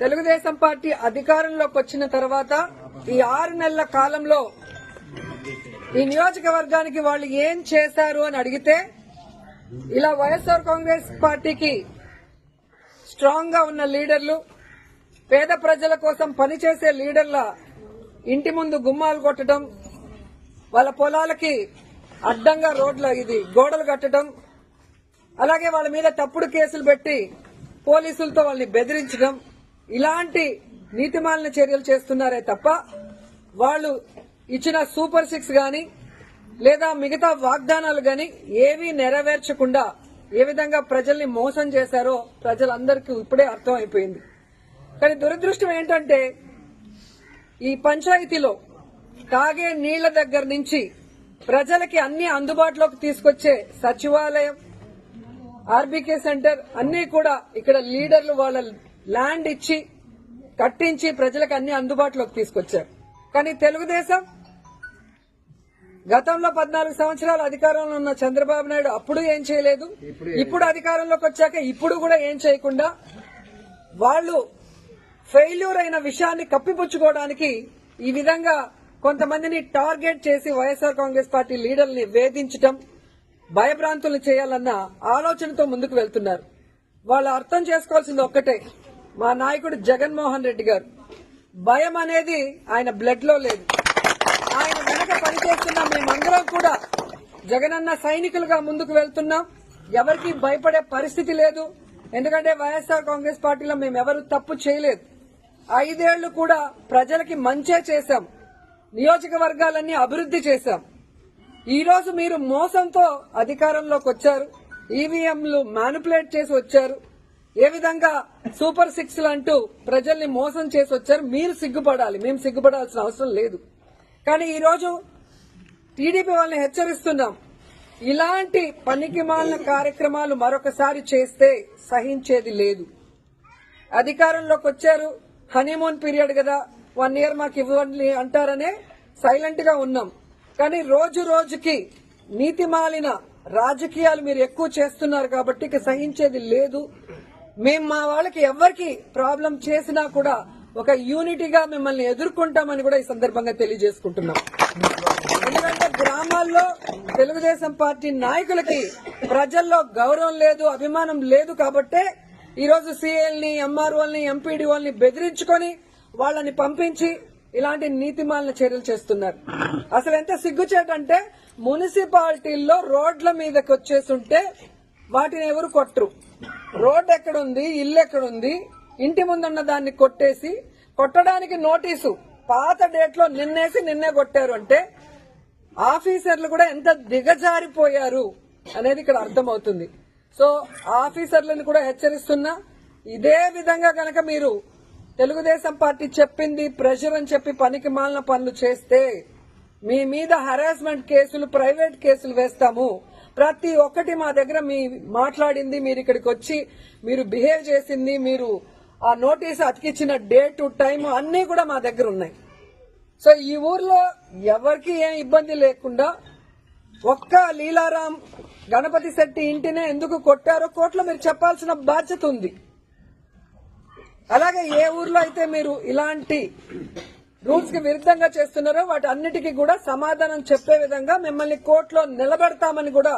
Telugu Desam party అధికారంలోకి వచ్చిన తర్వాత ఈ ఆరు నెలల కాలంలో ఈ నియోజకవర్గానికి వాళ్ళు ఏం చేశారు అని అడిగితే ఇలా వైఎస్ఆర్ కాంగ్రెస్ పార్టీకి స్ట్రాంగ్గా ఉన్న లీడర్లు పేద ప్రజల కోసం పనిచేసే లీడర్ల ఇంటి ముందు గుమ్మాలు కొట్టడం వాళ్ళ పొలాలకి అడ్డంగా రోడ్ల ఇది గోడలు కట్టడం అలాగే వాళ్ళ మీద తప్పుడు కేసులు పెట్టి పోలీసులతో వాళ్ళని బెదిరించడం ఇలాంటి నీతిమాలిన చర్యలు చేస్తున్నారే తప్ప వాళ్ళు ఇచ్చిన సూపర్ సిక్స్ గాని లేదా మిగతా వాగ్దానాలు గాని ఏవీ నెరవేర్చకుండా ఏ విధంగా ప్రజల్ని మోసం చేశారో ప్రజలందరికీ ఇప్పుడే అర్థమైపోయింది. కానీ దురదృష్టం ఏంటంటే ఈ పంచాయతీలో తాగే నీళ్ళ దగ్గర నుంచి ప్రజలకి అన్ని అందుబాటులోకి తీసుకొచ్చే సచివాలయం ఆర్బీకే సెంటర్ అన్ని కూడా ఇక్కడ లీడర్లు వాళ్ళ ల్యాండ్ ఇచ్చి కట్టించి ప్రజలకు అన్ని అందుబాటులోకి తీసుకొచ్చారు. కానీ తెలుగుదేశం గతంలో పద్నాలుగు సంవత్సరాలు అధికారంలో ఉన్న చంద్రబాబు నాయుడు అప్పుడు ఏం చేయలేదు. ఇప్పుడు అధికారంలోకి వచ్చాక ఇప్పుడు కూడా ఏం చేయకుండా వాళ్ళు ఫెయిల్యూర్ అయిన విషయాన్ని కప్పిపుచ్చుకోవడానికి ఈ విధంగా కొంతమందిని టార్గెట్ చేసి వైఎస్ఆర్ కాంగ్రెస్ పార్టీ లీడర్ని వేధించటం భయభ్రాంతులు చేయాలన్న ఆలోచనతో ముందుకు వెళ్తున్నారు. వాళ్ళు అర్థం చేసుకోవాల్సింది ఒక్కటే. మా నాయకుడు జగన్మోహన్ రెడ్డి గారు. భయం అనేది ఆయన బ్లడ్లో లేదు. ఆయన వెనక పనిచేస్తున్న మేమందరం కూడా జగనన్న సైనికులుగా ముందుకు వెళ్తున్నాం. ఎవరికి భయపడే పరిస్థితి లేదు. ఎందుకంటే వైఎస్ఆర్ కాంగ్రెస్ పార్టీలో మేము ఎవరు తప్పు చేయలేదు. ఐదేళ్ళు కూడా ప్రజలకి మంచే చేశాం. నియోజకవర్గాలన్నీ అభివృద్ధి చేశాం. ఈ రోజు మీరు మోసంతో అధికారంలోకి వచ్చారు. ఈవీఎంలు మ్యానిపులేట్ చేసి వచ్చారు. ఏ విధంగా సూపర్ సిక్స్ అంటూ ప్రజల్ని మోసం చేసి వచ్చారు? మీరు సిగ్గుపడాలి. మేము సిగ్గుపడాల్సిన అవసరం లేదు. కానీ ఈరోజు టీడీపీ వాళ్ళని హెచ్చరిస్తున్నాం. ఇలాంటి పనికి మాలిన కార్యక్రమాలు మరొకసారి చేస్తే సహించేది లేదు. అధికారంలోకి వచ్చారు. హనీమూన్ పీరియడ్ కదా. వన్ ఇయర్ మాకు ఇవ్వండి అంటారనే సైలెంట్గా ఉన్నాం. కానీ రోజు రోజుకి నీతి మాలిన రాజకీయాలు మీరు ఎక్కువ చేస్తున్నారు కాబట్టి ఇక సహించేది లేదు. మేము మా వాళ్ళకి ఎవరికి ప్రాబ్లం చేసినా కూడా ఒక యూనిటీగా మిమ్మల్ని ఎదుర్కొంటామని కూడా ఈ సందర్భంగా తెలియజేసుకుంటున్నాం. ఎందుకంటే గ్రామాల్లో తెలుగుదేశం పార్టీ నాయకులకి ప్రజల్లో గౌరవం లేదు అభిమానం లేదు కాబట్టే ఈరోజు సీఎల్ని ఎంఆర్ఓల్ని ఎంపీడీఓల్ని బెదిరించుకొని వాళ్ళని పంపించి ఇలాంటి నీతిమాలిన చర్యలు చేస్తున్నారు. అసలు ఎంత సిగ్గుచేటంటే మున్సిపాలిటీల్లో రోడ్ల మీదకి వచ్చేస్తుంటే వాటిని ఎవరు కొట్టరు. రోడ్ ఎక్కడుంది ఇల్లు ఎక్కడుంది ఇంటి ముందున్న దాన్ని కొట్టేసి కొట్టడానికి నోటీసు. పాత డేట్లో నిన్నేసి నిన్నే కొట్టారు అంటే ఆఫీసర్లు కూడా ఎంత దిగజారిపోయారు అనేది ఇక్కడ అర్థమవుతుంది. సో ఆఫీసర్లను కూడా హెచ్చరిస్తున్నా ఇదే విధంగా కనుక మీరు తెలుగుదేశం పార్టీ చెప్పింది ప్రెషర్ అని చెప్పి పనికి మాలిన పనులు చేస్తే మీ మీద హరాస్మెంట్ కేసులు ప్రైవేట్ కేసులు వేస్తాము. ప్రతి ఒక్కటి మా దగ్గర మీ మాట్లాడింది మీరు ఇక్కడికి వచ్చి మీరు బిహేవ్ చేసింది మీరు ఆ నోటీస్ అతికిచ్చిన డేట్ టైం అన్నీ కూడా మా దగ్గర ఉన్నాయి. సో ఈ ఊర్లో ఎవరికి ఏం ఇబ్బంది లేకుండా ఒక్క లీలారాం గణపతి శెట్టి ఇంటినే ఎందుకు కొట్టారో కోర్టులో మీరు చెప్పాల్సిన బాధ్యత ఉంది. అలాగే ఏ ఊర్లో అయితే మీరు ఇలాంటి రూల్స్కి విరుద్ధంగా చేస్తున్నారో వాటి అన్నిటికీ కూడా సమాధానం చెప్పే విధంగా మిమ్మల్ని కోర్టులో నిలబెడతామని కూడా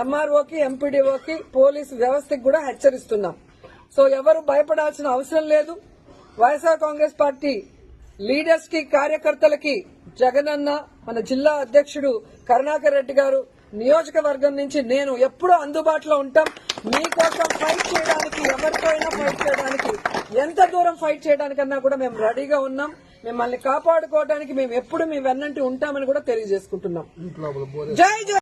ఎంఆర్ఓకి ఎంపీడీఓకి పోలీసు వ్యవస్థకి కూడా హెచ్చరిస్తున్నాం. సో ఎవరు భయపడాల్సిన అవసరం లేదు. వైఎస్ఆర్ కాంగ్రెస్ పార్టీ లీడర్స్కి కార్యకర్తలకి జగనన్న మన జిల్లా అధ్యక్షుడు కరుణాకర్ రెడ్డి గారు నియోజకవర్గం నుంచి నేను ఎప్పుడూ అందుబాటులో ఉంటాం. మీకోసం ఫైట్ చేయడానికి ఎవరితో అయినా ఫైట్ చేయడానికి ఎంత దూరం ఫైట్ చేయడానికన్నా కూడా మేము రెడీగా ఉన్నాం. మిమ్మల్ని కాపాడుకోవడానికి మేము ఎప్పుడు మీ వెన్నంటి ఉంటామని కూడా తెలియజేసుకుంటున్నాం. జై జై